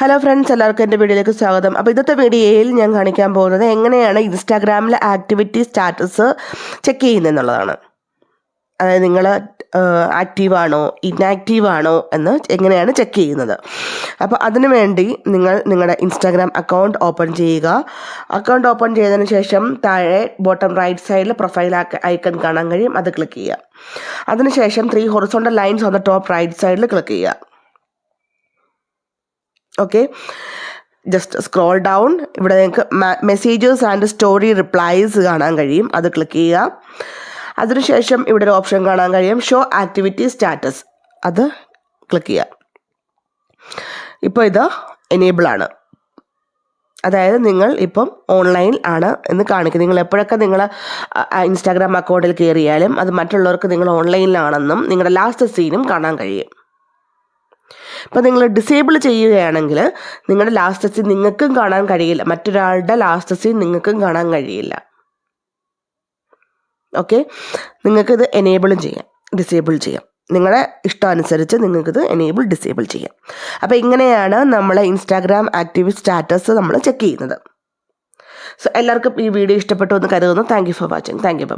Hello friends എല്ലാവർക്കും എന്റെ വീഡിയോയിലേക്ക് സ്വാഗതം. അപ്പോൾ ഇന്നത്തെ വീഡിയോയിൽ ഞാൻ കാണിക്കാൻ പോകുന്നത് എങ്ങനെയാണ് ഇൻസ്റ്റാഗ്രാമിലെ ആക്ടിവിറ്റി സ്റ്റാറ്റസ് ചെക്ക് ചെയ്യുന്നതെന്നുള്ളതാണ് അതായത് നിങ്ങൾ ആക്റ്റീവാണോ ഇൻആക്റ്റീവാണോ എന്ന് എങ്ങനെയാണ് ചെക്ക് ചെയ്യുന്നത്. അപ്പോൾ അതിനു വേണ്ടി നിങ്ങൾ നിങ്ങളുടെ ഇൻസ്റ്റാഗ്രാം അക്കൗണ്ട് ഓപ്പൺ ചെയ്യുക. അക്കൗണ്ട് ഓപ്പൺ ചെയ്തതിന് ശേഷം താഴെ ബോട്ടം റൈറ്റ് സൈഡിൽ പ്രൊഫൈൽ ഐക്കൺ കാണാൻ കഴിയും. അത് ക്ലിക്ക് ചെയ്യുക. അതിനുശേഷം three horizontal lines on the top right സൈഡിൽ ക്ലിക്ക് ചെയ്യുക. ഓക്കെ ജസ്റ്റ് സ്ക്രോൾ ഡൗൺ ഇവിടെ നിങ്ങൾക്ക് മെസ്സേജസ് ആൻഡ് സ്റ്റോറി റിപ്ലൈസ് കാണാൻ കഴിയും. അത് ക്ലിക്ക് ചെയ്യുക. അതിനുശേഷം ഇവിടെ ഒരു ഓപ്ഷൻ കാണാൻ കഴിയും. ഷോ ആക്ടിവിറ്റി സ്റ്റാറ്റസ് അത് ക്ലിക്ക് ചെയ്യുക. ഇപ്പോൾ ഇത് എനേബിൾ ആണ്. അതായത് നിങ്ങൾ ഇപ്പം ഓൺലൈൻ ആണ് എന്ന് കാണിക്കും നിങ്ങൾ എപ്പോഴൊക്കെ നിങ്ങൾ ഇൻസ്റ്റാഗ്രാം അക്കൗണ്ടിൽ കയറിയാലും അത് മറ്റുള്ളവർക്ക് നിങ്ങൾ ഓൺലൈനിലാണെന്നും നിങ്ങളുടെ ലാസ്റ്റ് സീനും കാണാൻ കഴിയും. ഇപ്പോൾ നിങ്ങൾ ഡിസേബിൾ ചെയ്യുകയാണെങ്കിൽ നിങ്ങളുടെ ലാസ്റ്റ് സീൻ നിങ്ങൾക്കും കാണാൻ കഴിയില്ല. മറ്റൊരാളുടെ ലാസ്റ്റ് സീൻ നിങ്ങൾക്കും കാണാൻ കഴിയില്ല. ഓക്കെ നിങ്ങൾക്കിത് എനേബിളും ചെയ്യാം. ഡിസേബിൾ ചെയ്യാം. നിങ്ങളുടെ ഇഷ്ടമനുസരിച്ച് നിങ്ങൾക്കിത് എനേബിൾ ഡിസേബിൾ ചെയ്യാം. അപ്പോൾ ഇങ്ങനെയാണ് നമ്മൾ ഇൻസ്റ്റാഗ്രാം ആക്റ്റീവ് സ്റ്റാറ്റസ് നമ്മൾ ചെക്ക് ചെയ്യുന്നത്. സോ എല്ലാവർക്കും ഈ വീഡിയോ ഇഷ്ടപ്പെട്ടു എന്ന് കരുതുന്നു. Thank you for watching thank you bye